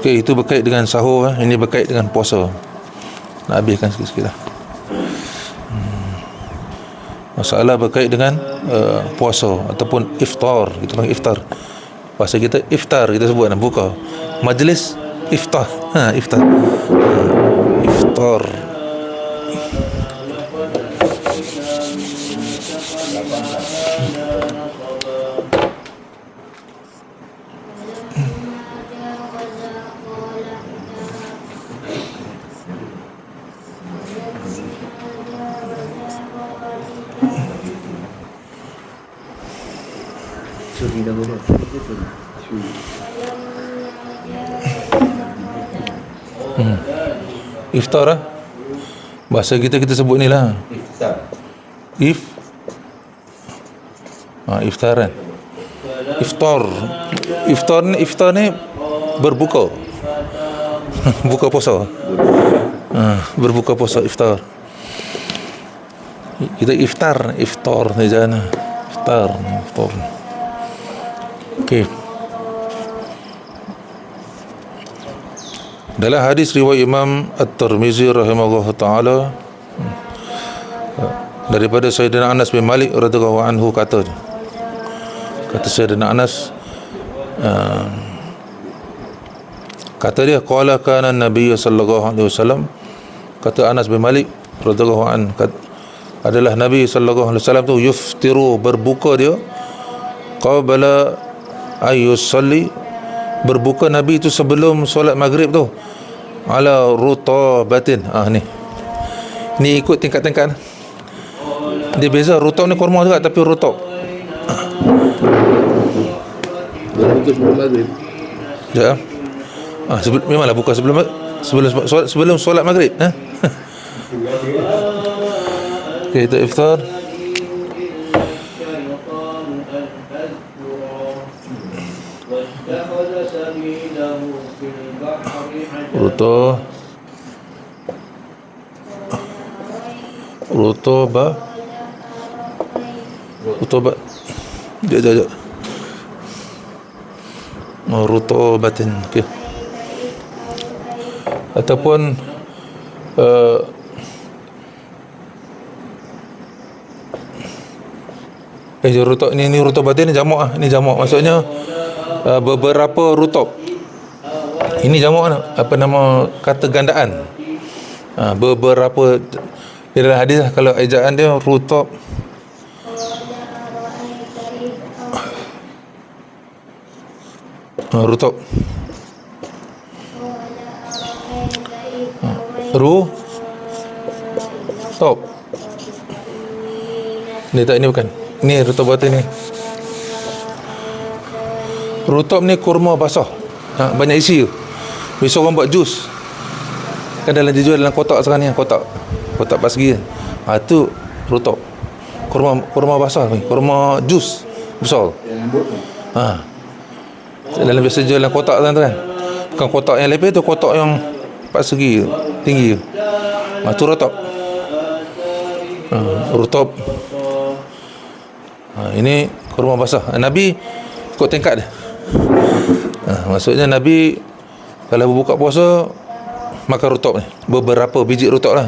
Okey, itu berkait dengan sahur eh. Ini berkait dengan puasa. Nak habiskan sikit-sikit lah. Hmm. Masalah berkait dengan uh, puasa ataupun iftar. Kita panggil iftar. Bahasa kita iftar kita sebut nak buka. Majlis iftar. Ha, iftar. Ha, iftar. Iftar lah. Bahasa kita kita sebut ni lah. Iftar. If ha, iftaran. Iftar. Iftar ni iftar ni berbuka. Buka puasa. Ha, berbuka puasa iftar. Kita iftar, iftar ni jangan. Iftar, iftar. Okey. Dalam hadis riwayat Imam At-Tirmizi rahimahullah taala daripada Sayyidina Anas bin Malik radhiyallahu anhu kata kata Sayyidina Anas uh, kata dia qala kana Nabi sallallahu alaihi wasallam kata Anas bin Malik radhiyallahu an adalah Nabi sallallahu alaihi wasallam tu yuftiru berbuka dia qabla ayusalli berbuka Nabi itu sebelum solat maghrib tu. Ala rutabatin ah ni. Ni ikut tingkat-tingkat. Dia beza rutab ni kurma juga tapi maghrib. ya. Ah sebelum memanglah buka sebelum sebelum solat sebelum solat maghrib ha okay, iftar Ruto Rutoba Sekejap, sekejap, sekejap Oh, Rutobatin okay. Ataupun uh, Eh, rutok ni ni rutobatin ni jamak ah. Ni jamak maksudnya uh, beberapa rutop. Ini jamak apa nama kata gandaan. Ha, beberapa di dalam hadis lah, kalau ejaan dia rutop. Ha, rutop. Ha, ru top. Ni tak ini bukan. Ni rutop batu ni. Rutop ni kurma basah. Ha, banyak isi tu Biasa orang buat jus. Kan dalam dia jual dalam kotak sekarang ni Kotak Kotak persegi ha, tu rutop Kurma kurma basah ni Kurma jus Besar. Ha. Dalam biasa jual dalam kotak tu kan. Bukan kotak yang lepeh tu Kotak yang Empat segi Tinggi ha, tu rutop ha, Rutop ha, Ini kurma basah. Ha, Nabi Ikut tingkat dia. Ha, Maksudnya Nabi kalau berbuka puasa makan rutop ni beberapa biji rutop lah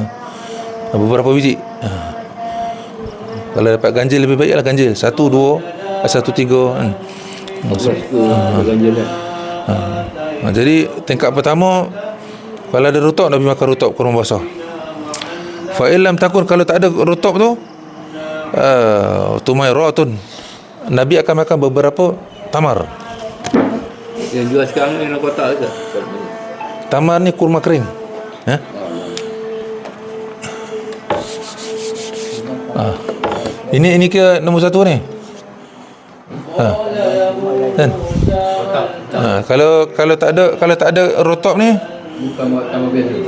beberapa biji ha. kalau dapat ganjil lebih baik lah ganjil satu dua satu tiga hmm. Ganjil kan. ha. Ha. jadi tingkat pertama kalau ada rutop Nabi makan rutop kurma basah fa illam takun kalau tak ada rutop tu uh, tumai rotun Nabi akan makan beberapa tamar Yang jual sekarang ni dalam kotak ke? tamar ni kurma kering ha? Ah. Ini ini ke nombor satu ni? Ha. Kan? Ha, kalau kalau tak ada kalau tak ada rotop ni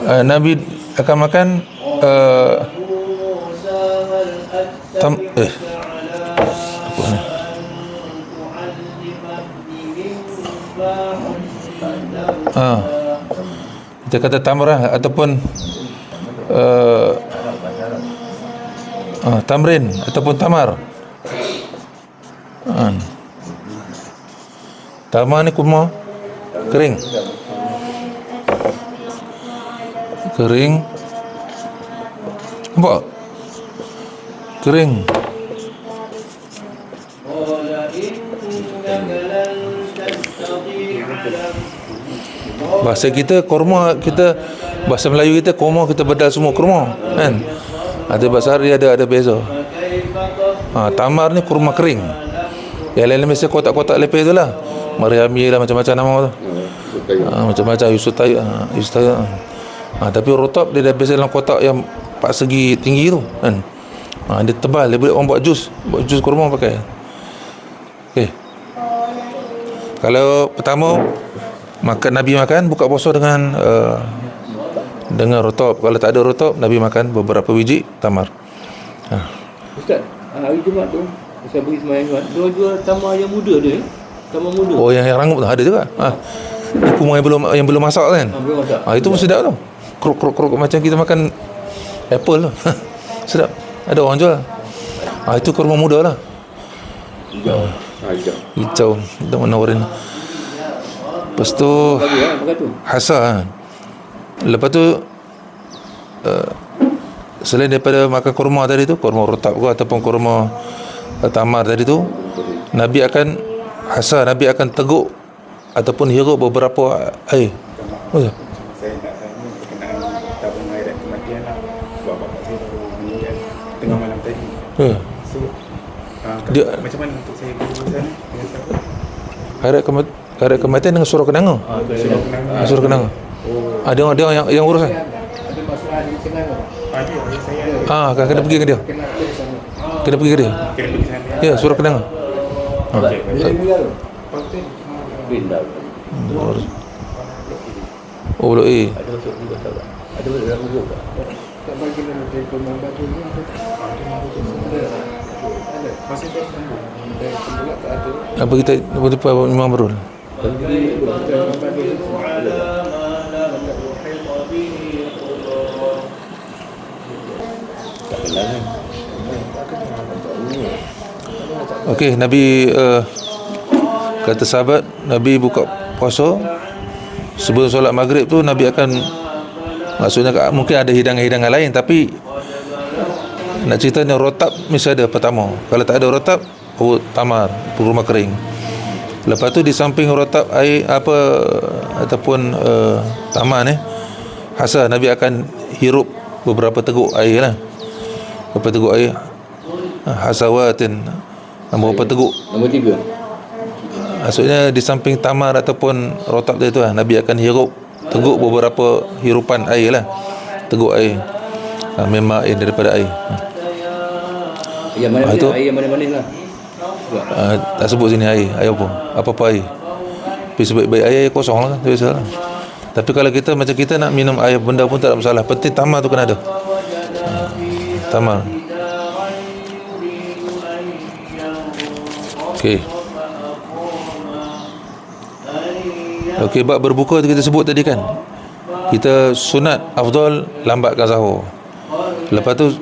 uh, Nabi akan makan uh, tam eh ha. kita kata tamrah ataupun uh, uh, tamrin ataupun tamar. Ha. tamar ni kurma kering. Kering. Nampak? Kering. Bahasa kita kurma kita bahasa Melayu kita kurma kita bedal semua kurma kan. Ada bahasa Arab ada ada beza. Ha, tamar ni kurma kering. Yang lain mesti kotak-kotak lepeh tu lah. Mariami lah macam-macam nama tu. Ha, macam-macam Yusuf Tayyip ha, Yusuf Tayyip ha. ha, tapi rotop dia dah biasa dalam kotak yang empat segi tinggi tu kan ha, dia tebal dia boleh orang buat jus buat jus kurma pakai ok kalau pertama makan Nabi makan buka puasa dengan uh, dengan rotop kalau tak ada rotop Nabi makan beberapa biji tamar ha. Ustaz, hari Jumaat tu saya pergi semayang Jumaat. Dia jual tamar yang muda dia. eh. Tamar muda. oh yang, yang rangup tu ada juga ha. kurma yang belum yang belum masak kan Ah, belum masak. ha, itu pun sedap tu kruk kruk kruk macam kita makan apple tu sedap ada orang jual ha, itu kurma muda lah Hijau. Ah, hijau. hijau kita warna warna lepas tu Lagi pakai tu. hasa kan. lepas tu uh, selain daripada makan kurma tadi tu kurma rotab ke ataupun kurma uh, tamar tadi tu Nabi akan hasa Nabi akan teguk ataupun hirup beberapa air saya nak tanya berkenaan tabung air kematian lah sebab bapak saya baru meninggal tengah malam tadi Ya. so uh, Dia- macam mana untuk saya berurusan dengan siapa Hayat kematian, hayat kematian dengan surah kenanga. Ah, tu Suruh yang- kenang Ah, surah kenanga. Dia orang dia orang yang yang urus kan. Ada ada ada Ah, kena kena pergi ke dia. Kena ada pergi ke dia. kena pergi sana Ya, surah kenanga. Bila meninggal tu? Pindah. Oh, boleh eh. Ada masuk juga tak? Ada masuk dalam tak? Tak bagi dalam telefon nombor tu ni ada. Ada. masih sebelah tak ada. Apa kita apa apa Imam Barul. Kita nombor tu ada. Tak kenal kan? Okey, Nabi uh, kata sahabat Nabi buka puasa sebelum solat maghrib tu Nabi akan maksudnya mungkin ada hidangan-hidangan lain tapi nak cerita ni rotab mesti ada pertama. Kalau tak ada rotab, oh, tamar, kurma kering. Lepas tu di samping rotab air apa ataupun uh, tamar ni hasa Nabi akan hirup beberapa teguk air lah. Beberapa teguk air hasawatin beberapa teguk Nombor tiga. Maksudnya di samping tamar ataupun rotab dia tu lah Nabi akan hirup Teguk beberapa hirupan air lah Teguk air ha, Memang air daripada air ha. Yang mana Ah, itu- air yang mana-mana lah. Ha, Tak sebut sini air Air apa Apa-apa air Tapi sebaik-baik air, air kosong lah kan Tak biasa lah Tapi kalau kita macam kita nak minum air benda pun tak ada masalah Penting tamar tu kena ada ha, Tamar Okey Okey, bab berbuka tu kita sebut tadi kan. Kita sunat afdal lambatkan sahur. Lepas tu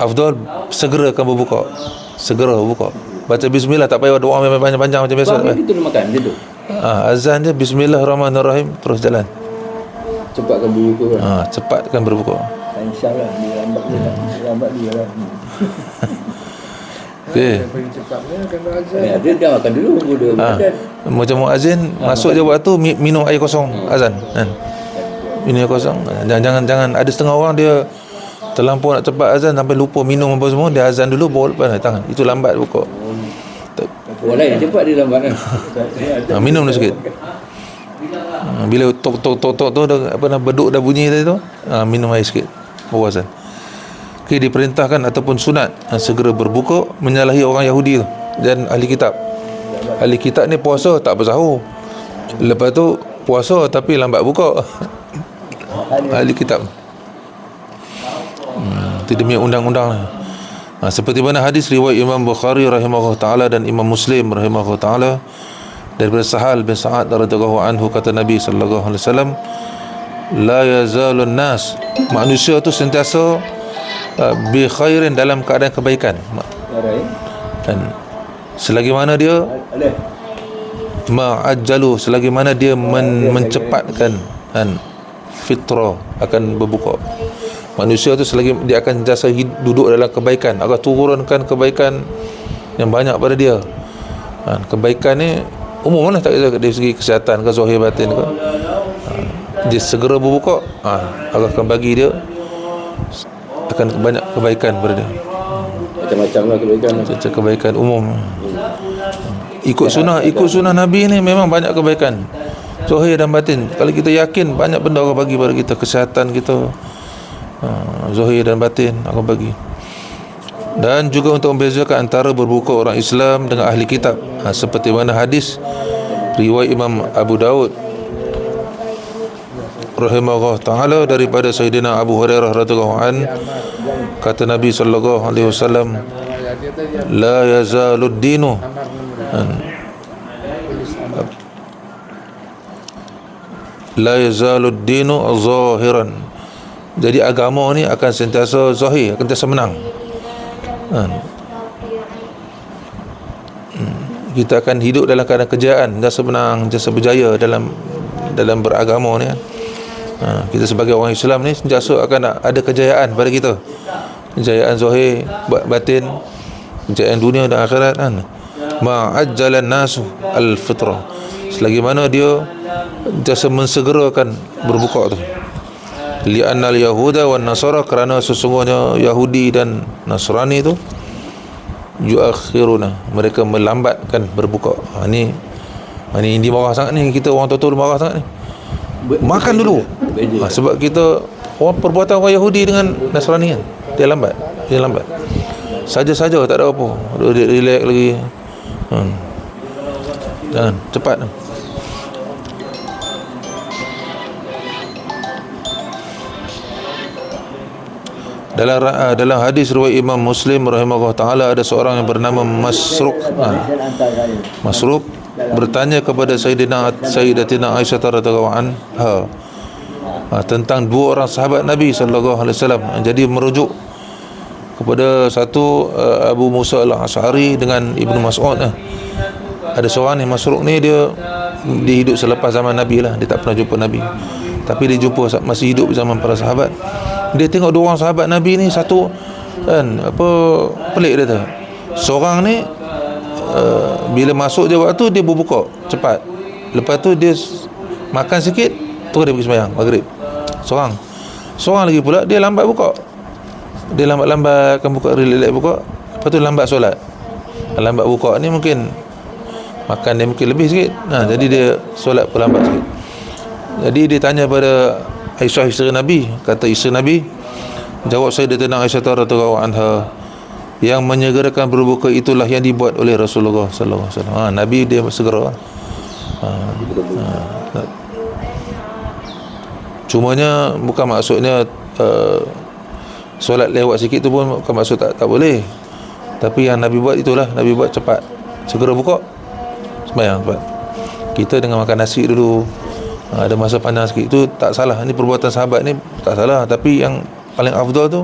afdal segerakan berbuka. Segera berbuka. Baca bismillah tak payah doa memang panjang-panjang macam biasa. Sebab kita dah makan dia tu. Ha, azan dia bismillahirrahmanirrahim terus jalan. Cepatkan lah. Ha, cepatkan berbuka. InsyaAllah dia lambat dia lah. Dia lambat dia lah. Okey. Ya, dia dah makan dulu. Dia Ha, makan. macam muazin masuk je waktu mi- minum air kosong azan kan. Minum air kosong. Jangan jangan jangan ada setengah orang dia terlampau nak cepat azan sampai lupa minum apa semua dia azan dulu baru lepas tangan. Itu lambat buka. Orang lain cepat dia lambat kan. Ha, minum dulu sikit. Ha, bila tok tok tok tok tu dah apa dah beduk dah bunyi tadi tu, ha, minum air sikit. Baru azan. Okey diperintahkan ataupun sunat ha, segera berbuka menyalahi orang Yahudi tu dan ahli kitab. Ahli kitab ni puasa tak bersahur. Lepas tu puasa tapi lambat buka. ahli kitab. Hmm, itu demi undang-undang lah. Ha, seperti mana hadis riwayat Imam Bukhari rahimahullah taala dan Imam Muslim rahimahullah taala daripada Sahal bin Sa'ad radhiyallahu anhu kata Nabi sallallahu alaihi wasallam la yazalun nas. Manusia tu sentiasa uh, bi khairin dalam keadaan kebaikan. Dan selagi mana dia ma'ajjalu selagi mana dia men, mencepatkan kan fitrah akan berbuka manusia tu selagi dia akan jasa duduk dalam kebaikan. Akan turunkan kebaikan yang banyak pada dia. Ha, kebaikan ni umum lah tak kira dari segi kesihatan ke zahir batin ke. Ha, dia segera berbuka ha, Allah akan bagi dia akan banyak kebaikan pada dia. Macam-macam lah kebaikan Macam kebaikan umum. Ikut sunnah Ikut sunnah Nabi ni Memang banyak kebaikan. Zahir dan batin. Kalau kita yakin Banyak benda Allah bagi pada kita Kesihatan kita uh, Zahir dan batin Allah bagi. Dan juga untuk membezakan antara berbuka orang Islam dengan ahli kitab. Ha, seperti mana hadis riwayat Imam Abu Daud rahimahullah taala daripada Sayyidina Abu Hurairah radhiyallahu an kata Nabi sallallahu alaihi wasallam la yazalud dinu la yazalud dinu zahiran jadi agama ni akan sentiasa zahir akan sentiasa menang? Hmm. kita akan hidup dalam keadaan kejayaan jasa menang jasa berjaya dalam dalam beragama ni kan? Ha, kita sebagai orang Islam ni sentiasa akan ada kejayaan pada kita. Kejayaan zahir batin kejayaan dunia dan akhirat kan? Ma'ajjalan nasu al-fitrah selagi mana dia jasa mensegerakan berbuka tu li'anna al-yahuda wan nasara kerana sesungguhnya Yahudi dan Nasrani tu yuakhiruna mereka melambatkan berbuka. Ha, ni ha, ni Indi marah sangat ni kita orang tua-tua marah sangat ni. Makan dulu. Ha, sebab kita orang perbuatan orang Yahudi dengan Nasrani kan dia lambat dia lambat. Saja-saja tak ada apa. Dia relax lagi. Hmm. jangan cepat dalam uh, dalam hadis riwayat Imam Muslim rahimahullah taala ada seorang yang bernama Masruq ha. Masruq bertanya kepada Sayyidina Sayyidatina Aisyah radhiyallahu anha ha, tentang dua orang sahabat Nabi sallallahu alaihi wasallam jadi merujuk kepada satu Abu Musa al-Asy'ari dengan Ibnu Mas'ud ada seorang ni Masruq ni dia dia hidup selepas zaman Nabi lah. Dia tak pernah jumpa Nabi. Tapi dia jumpa masih hidup zaman para sahabat dia tengok dua orang sahabat Nabi ni satu kan apa pelik dia tu. Seorang ni uh, bila masuk dia waktu dia berbuka cepat. Lepas tu dia makan sikit terus dia pergi sembahyang maghrib. Seorang. Seorang lagi pula dia lambat buka. Dia lambat-lambat kan buka relax buka. Lepas tu lambat solat. Lambat buka ni mungkin makan dia mungkin lebih sikit. Ha, jadi dia solat pun lambat sikit. Jadi dia tanya pada Aisyah isteri Nabi kata isteri Nabi jawab saya Sayyidatina Aisyah radhiyallahu anha yang menyegerakan berbuka itulah yang dibuat oleh Rasulullah sallallahu alaihi wasallam. Ha, Nabi dia segera. Ha, ha, Cumanya bukan maksudnya uh, solat lewat sikit tu pun bukan maksud tak tak boleh. Tapi yang Nabi buat itulah Nabi buat cepat. Segera buka. Sembahyang cepat. Kita dengan makan nasi dulu ha, ada masa pandang sikit itu tak salah. Ini perbuatan sahabat ni tak salah. Tapi yang paling afdal tu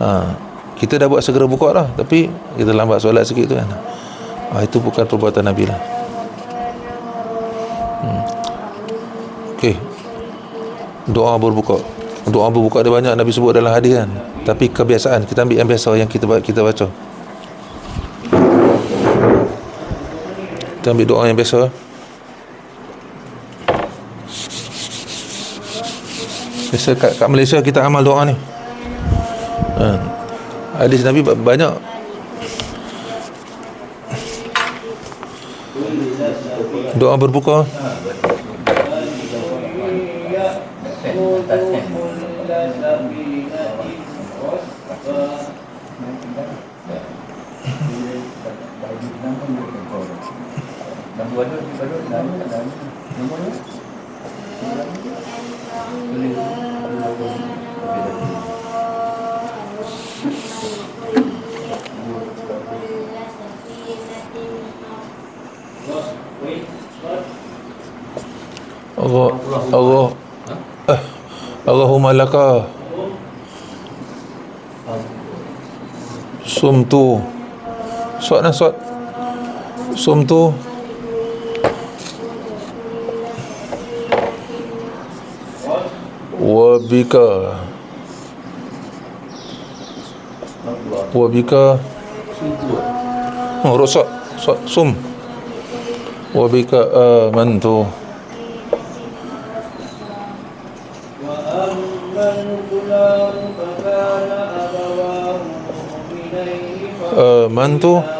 ha, kita dah buat segera buka lah tapi kita lambat solat sikit tu kan. Ha, itu bukan perbuatan Nabi lah. Hmm. ok doa berbuka. Doa berbuka ada banyak Nabi sebut dalam hadis kan. Tapi kebiasaan kita ambil yang biasa yang kita kita baca. Kita ambil doa yang biasa Biasa kat, kat Malaysia kita amal doa ni. Ha. Hadis Nabi banyak. Doa berbuka Eh, Allahumma laka. Sumtu Suat nak suat? Sumtu Wabika. Wabika. Oh rosak. So, Sum. Wabika amantu. Amantu. uh,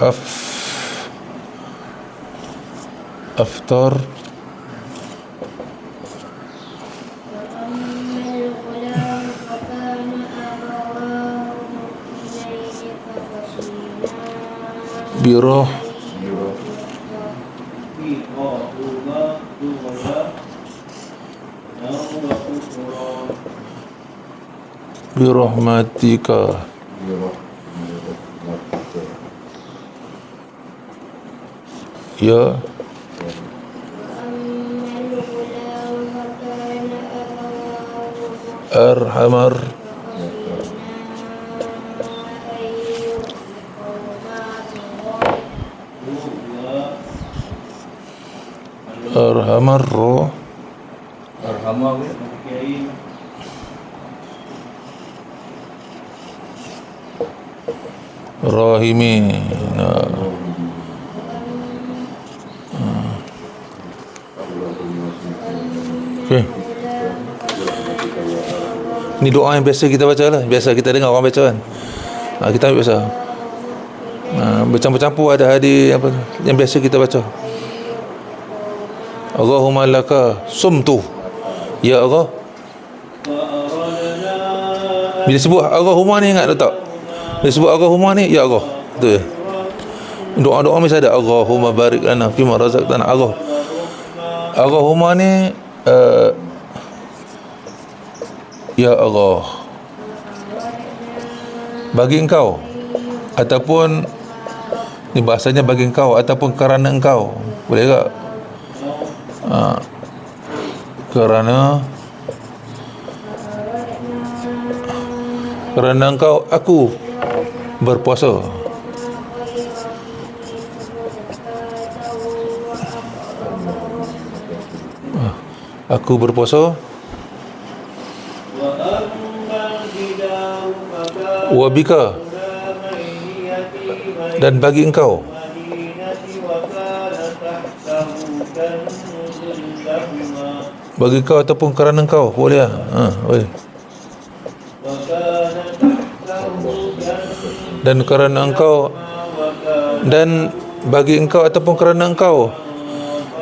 rezeki kau aftar tu hmm. Sekejap ah. Af Aftar Birah Ni doa yang biasa kita baca lah. Biasa kita dengar orang baca kan. Ha, Kita ambil biasa. Ha, Bercampur-campur ada hadis apa, Yang biasa kita baca. Allahumma laka sumtu. Ya Allah. Bila sebut Allahumma ni ingat tak Bila sebut Allahumma ni Ya Allah. Betul ya Doa-doa mesti ada. Allahumma barik lana Fima razaqtana. Allah. Allahumma ni uh, Ya Allah. Bagi engkau Ataupun Ni bahasanya bagi engkau Ataupun kerana engkau. Boleh tak? Ha. Kerana Kerana engkau Aku Berpuasa. Ah, Aku berpuasa Wabika. Dan bagi engkau Bagi kau ataupun kerana engkau Boleh lah. Ha, Boleh. Dan kerana engkau Dan bagi engkau ataupun kerana engkau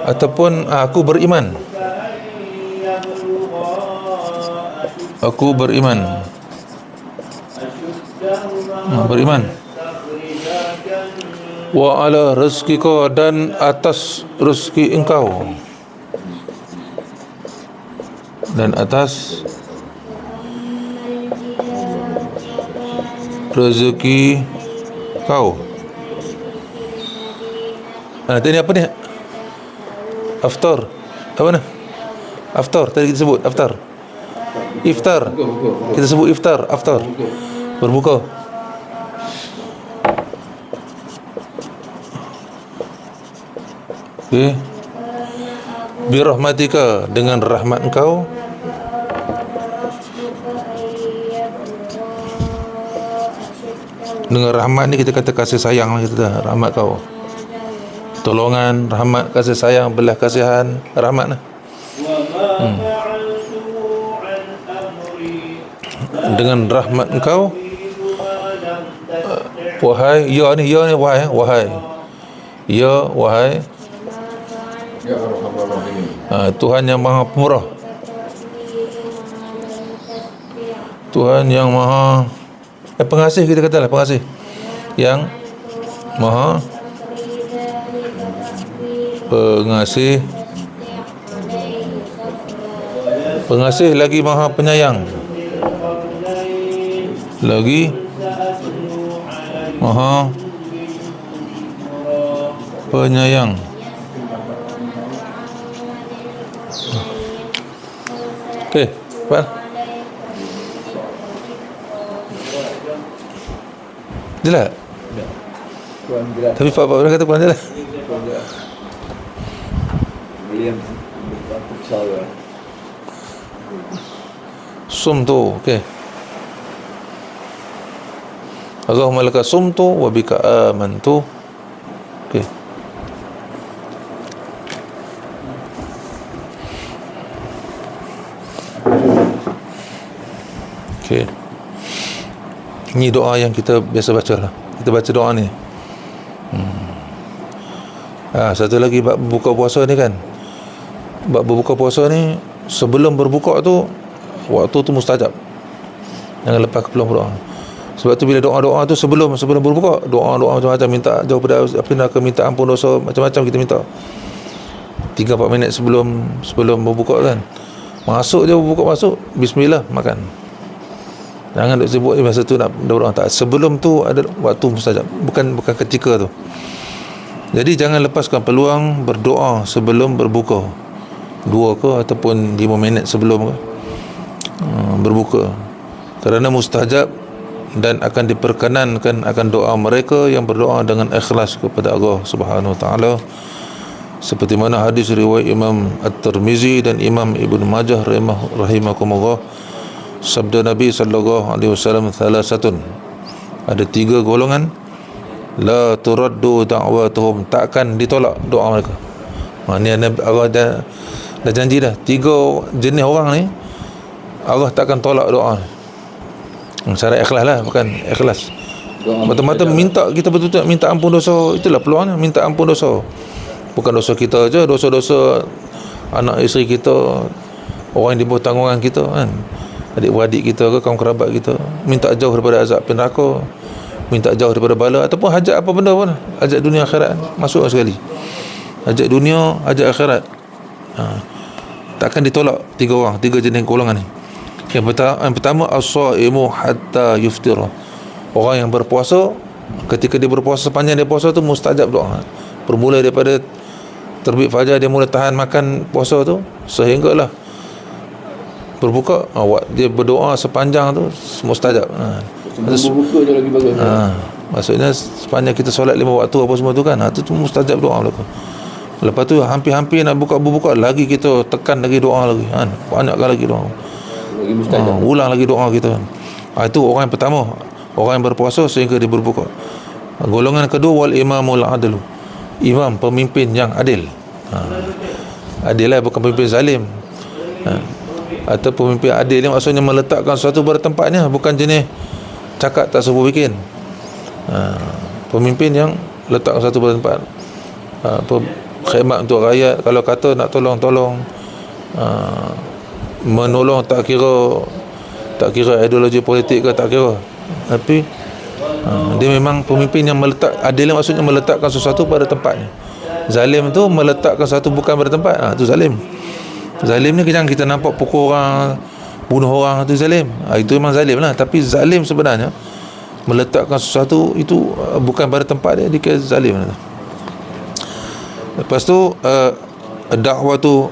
Ataupun ah, aku beriman. Aku beriman. ha, Beriman Wa ala rezeki dan atas rezeki engkau Dan atas Rezeki kau Ha, tadi apa ni? Aftar. Apa ni? Aftar. Tadi kita sebut aftar. Iftar. Kita sebut iftar, aftar. Berbuka. okay. birahmatika dengan rahmat engkau dengan rahmat ni kita kata kasih sayang lah kita rahmat kau tolongan rahmat kasih sayang belah kasihan rahmat lah hmm. dengan rahmat engkau uh, wahai ya ni ya ni wahai wahai ya wahai Ha, Tuhan yang maha pemurah. Tuhan yang maha eh, pengasih kita katalah pengasih. Yang maha pengasih. Pengasih lagi maha penyayang. Lagi maha penyayang Okey, Pak. Jelas? Jelas Tapi Pak Pak kata kurang jelas. Tuan jelas William Aku salah Sum tu, okey. Allahumma laka sumtu wa bika amantu. Okey. Okey. Ini doa yang kita biasa baca lah. Kita baca doa ni. Hmm. Ah, satu lagi bab buka puasa ni kan. Bab berbuka puasa ni sebelum berbuka tu waktu tu mustajab. Jangan lepas ke peluang berdoa. Sebab tu bila doa-doa tu sebelum sebelum berbuka, doa-doa macam-macam minta jauh pada api neraka, minta ampun dosa, macam-macam kita minta. 3 4 minit sebelum sebelum berbuka kan. Masuk je berbuka masuk, bismillah makan. Jangan duk je masa tu nak berdoa tak. Sebelum tu ada waktu mustajab, bukan bukan ketika tu. Jadi jangan lepaskan peluang berdoa sebelum berbuka. Dua ke ataupun lima minit sebelum ke uh, berbuka. Kerana mustajab dan akan diperkenankan akan doa mereka yang berdoa dengan ikhlas kepada Allah Subhanahu Wa Taala seperti mana hadis riwayat Imam At-Tirmizi dan Imam Ibnu Majah rahimah rahimakumullah sabda Nabi sallallahu alaihi wasallam thalathatun ada tiga golongan la turaddu da'watuhum takkan ditolak doa mereka. Maknanya Allah dah dah janji dah tiga jenis orang ni Allah takkan tolak doa ni. Secara ikhlas lah bukan ikhlas. Mata-mata minta kita betul-betul minta ampun dosa itulah peluangnya minta ampun dosa. Bukan dosa kita aja, dosa-dosa anak isteri kita, orang yang di bawah tanggungan kita kan. Adik-beradik kita ke kaum kerabat kita minta jauh daripada azab neraka minta jauh daripada bala ataupun hajat apa benda pun. Hajat dunia akhirat masuk sekali. Hajat dunia hajat akhirat. Ha. takkan ditolak tiga orang tiga jenis golongan ni. Yang pertama, yang pertama as-saimu hatta yuftira. Orang yang berpuasa ketika dia berpuasa sepanjang dia puasa tu mustajab doa. Bermula daripada terbit fajar dia mula tahan makan puasa tu sehinggalah berbuka awak dia berdoa sepanjang tu mustajab ha. Sebelum berbuka je lagi bagus Ha, maksudnya sepanjang kita solat lima waktu apa semua tu kan, ha, tu, tu mustajab doa berlaku. Lepas tu hampir-hampir nak buka berbuka lagi kita tekan lagi doa lagi kan. Banyakkan lagi doa. Lagi Ha, ulang lagi doa kita. Ha, itu orang yang pertama, orang yang berpuasa sehingga dia berbuka. Ha, golongan kedua wal imamul adlu. Imam pemimpin yang adil. Ha. Adil lah bukan pemimpin zalim. Ha. Atau pemimpin adil ni maksudnya meletakkan sesuatu pada tempatnya bukan jenis cakap tak serupa bikin. Ha, pemimpin yang letak satu pada tempat. Ha, khidmat untuk rakyat kalau kata nak tolong tolong ha, menolong tak kira tak kira ideologi politik ke tak kira. Tapi ha, dia memang pemimpin yang meletak adil maksudnya meletakkan sesuatu pada tempatnya. Zalim tu meletakkan sesuatu bukan pada tempat. Ha, tu zalim zalim ni jangan kita nampak pukul orang bunuh orang tu zalim. Ha, itu memang zalim lah. Tapi zalim sebenarnya meletakkan sesuatu itu uh, bukan pada tempat dia dia kira zalim lah. lepas tu uh, dakwah tu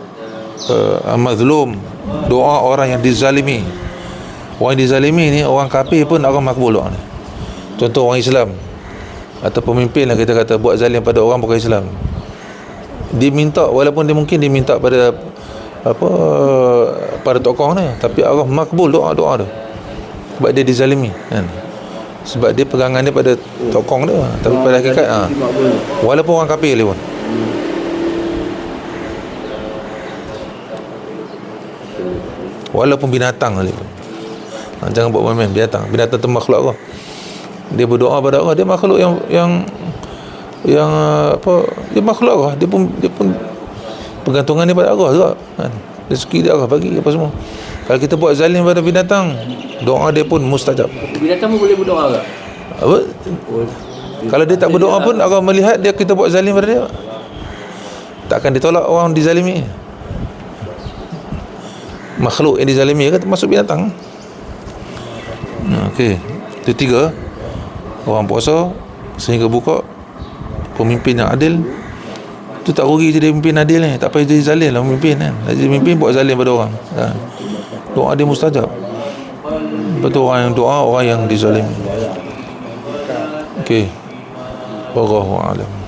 uh, mazlum doa orang yang dizalimi. Orang yang dizalimi ni orang kafir pun Allah makbul doa ni. Contoh orang Islam atau pemimpin lah kita kata buat zalim pada orang bukan Islam. Dia minta walaupun dia mungkin dia minta pada apa pada tokoh ni. Tapi Allah makbul doa doa dia. Sebab dia dizalimi kan. Sebab dia pegangan dia pada tokoh dia. Tapi pada hakikat ha, walaupun orang kafir dia pun walaupun binatang dia pun ha, jangan buat main-main binatang. Binatang tu makhluk Allah dia berdoa pada Allah. Dia makhluk yang yang yang apa dia makhluk Allah dia pun dia pun Pergantungan ni pada Allah juga kan? Rezeki dia Allah bagi apa semua. Kalau kita buat zalim pada binatang Doa dia pun mustajab. Binatang pun boleh berdoa ke? Apa? Oh, Kalau dia tak berdoa pun Allah melihat dia kita buat zalim pada dia. Takkan ditolak orang dizalimi? Makhluk yang dizalimi kan termasuk binatang? Okey. Itu tiga. Orang puasa Sehingga buka Pemimpin yang adil Tu tak rugi jadi pemimpin adil ni. Tak payah jadi zalim lah pemimpin kan? Jadi pemimpin buat zalim pada orang kan? Doa dia mustajab. Betul orang yang doa Orang yang dizalimi Okey. Wallahu a'lam